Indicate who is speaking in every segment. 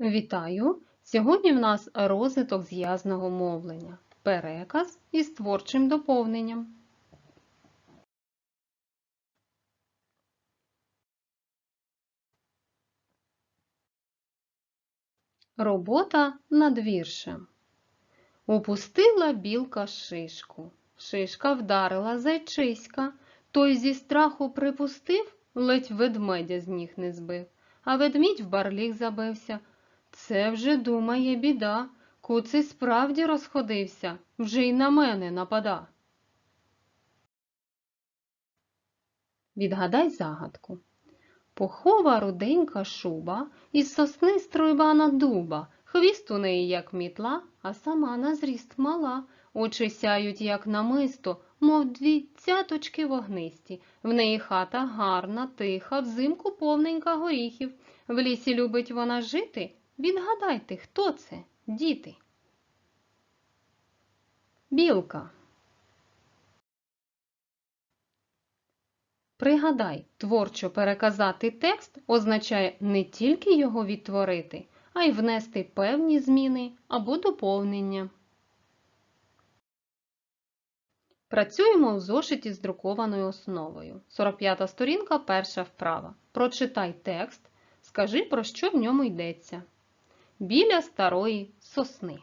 Speaker 1: Вітаю! Сьогодні в нас розвиток зв'язного мовлення. Переказ із творчим доповненням. Робота над віршем. Упустила білка шишку. Шишка вдарила зайчиська. Той зі страху припустив, ледь ведмедя з ніг не збив, а ведмідь в барліг забився. Це вже думає біда. Куций справді розходився, вже й на мене напада. Відгадай загадку. Пухова руденька шуба, із сосни стройбана дуба, хвіст у неї, як мітла, а сама на зріст мала, очі сяють, як намисто, мов дві цяточки вогнисті. В неї хата гарна, тиха, взимку повненька горіхів. В лісі любить вона жити. Відгадайте, хто це, діти? Білка. Пригадай, творчо переказати текст означає не тільки його відтворити, а й внести певні зміни або доповнення. Працюємо у зошиті з друкованою основою. 45 сторінка, перша вправа. Прочитай текст, скажи, про що в ньому йдеться. Біля старої сосни.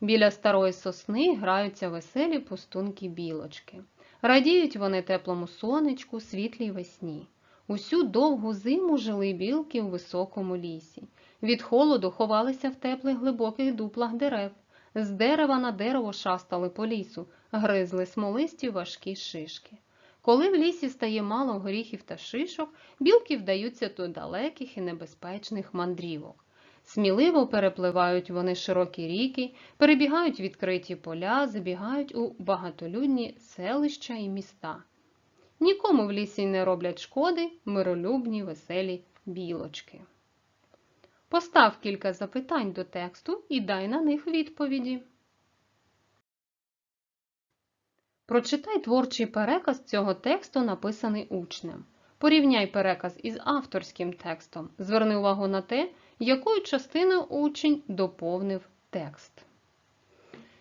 Speaker 1: Біля старої сосни граються веселі пустунки білочки. Радіють вони теплому сонечку, світлій весні. Усю довгу зиму жили білки у високому лісі. Від холоду ховалися в теплих глибоких дуплах дерев. З дерева на дерево шастали по лісу, гризли смолисті важкі шишки. Коли в лісі стає мало горіхів та шишок, білки вдаються до далеких і небезпечних мандрівок. Сміливо перепливають вони широкі ріки, перебігають відкриті поля, забігають у багатолюдні селища і міста. Нікому в лісі не роблять шкоди миролюбні, веселі білочки. Постав кілька запитань до тексту і дай на них відповіді. Прочитай творчий переказ цього тексту, написаний учнем. Порівняй переказ із авторським текстом. Зверни увагу на те, якою частиною учень доповнив текст.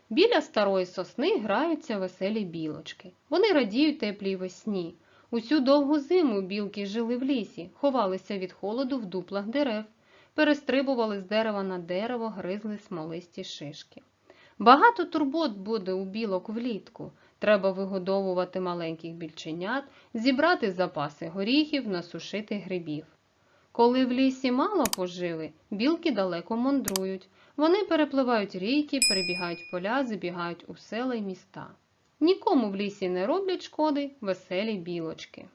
Speaker 1: Біля старої сосни граються веселі білочки. Вони радіють теплій весні. Усю довгу зиму білки жили в лісі, ховалися від холоду в дуплах дерев, перестрибували з дерева на дерево, гризли смолисті шишки. Багато турбот буде у білок влітку. Треба вигодовувати маленьких більченят, зібрати запаси горіхів, насушити грибів. Коли в лісі мало поживи, білки далеко мандрують. Вони перепливають ріки, перебігають поля, забігають у села й міста. Нікому в лісі не роблять шкоди веселі білочки.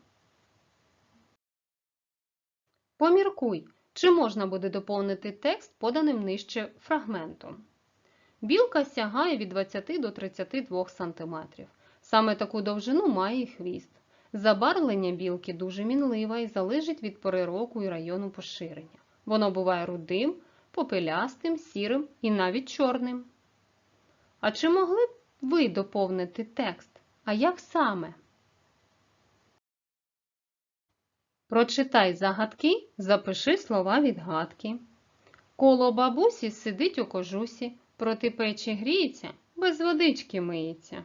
Speaker 1: Поміркуй, чи можна буде доповнити текст поданим нижче фрагментом. Білка сягає від 20 до 32 см. Саме таку довжину має і хвіст. Забарвлення білки дуже мінливе і залежить від пори року і району поширення. Воно буває рудим, попелястим, сірим і навіть чорним. А чи могли б ви доповнити текст? А як саме? Прочитай загадки, запиши слова відгадки. Коло бабусі сидить у кожусі, проти печі гріється, без водички миється.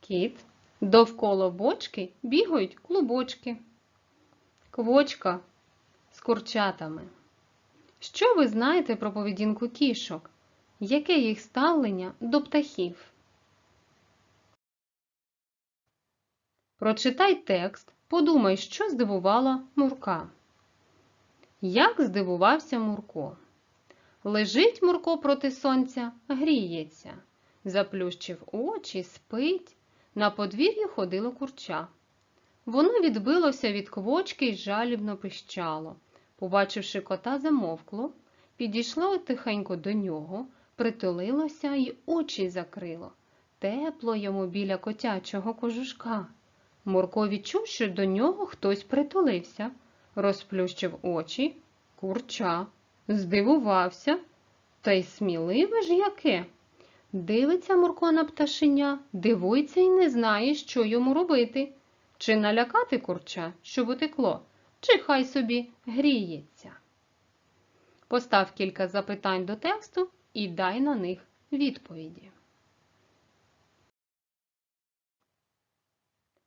Speaker 1: Кіт. Довкола бочки бігають клубочки. Квочка з курчатами. Що ви знаєте про поведінку кішок? Яке їх ставлення до птахів? Прочитай текст, подумай, що здивувала Мурка. Як здивувався Мурко? Лежить Мурко проти сонця, гріється, заплющив очі, спить. На подвір'ї ходило курча. Воно відбилося від квочки й жалібно пищало. Побачивши кота, замовкло, підійшло тихенько до нього, притулилося й очі закрило. Тепло йому біля котячого кожушка. Мурко відчув, що до нього хтось притулився, розплющив очі, курча, здивувався. Та й сміливе ж яке. Дивиться Мурко на пташеня, дивується і не знає, що йому робити. Чи налякати курча, щоб утекло, чи хай собі гріється. Постав кілька запитань до тексту і дай на них відповіді.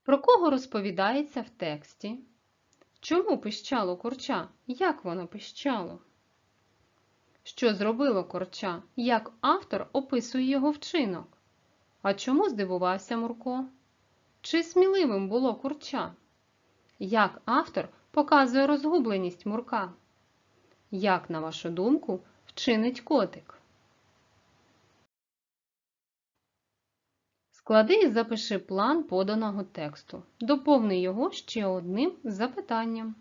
Speaker 1: Про кого розповідається в тексті? Чому пищало курча? Як воно пищало? Що зробило курча? Як автор описує його вчинок? А чому здивувався Мурко? Чи сміливим було курча? Як автор показує розгубленість Мурка? Як, на вашу думку, вчинить котик? Склади і запиши план поданого тексту. Доповни його ще одним запитанням.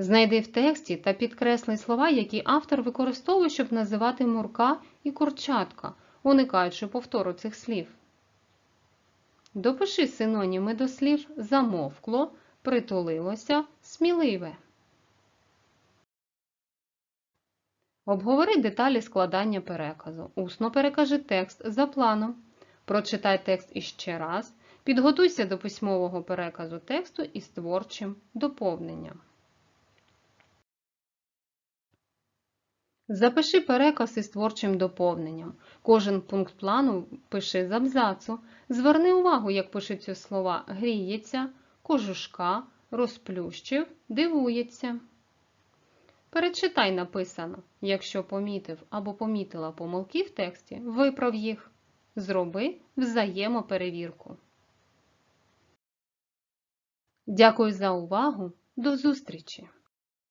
Speaker 1: Знайди в тексті та підкресли слова, які автор використовує, щоб називати мурка і курчатка, уникаючи повтору цих слів. Допиши синоніми до слів замовкло, притулилося, сміливе. Обговори деталі складання переказу. Усно перекажи текст за планом. Прочитай текст іще раз. Підготуйся до письмового переказу тексту із творчим доповненням. Запиши переказ із творчим доповненням. Кожен пункт плану пиши з абзацу. Зверни увагу, як пишуться слова гріється, кожушка, розплющив, дивується. Перечитай написано. Якщо помітив або помітила помилки в тексті, виправ їх. Зроби взаємоперевірку. Дякую за увагу. До зустрічі!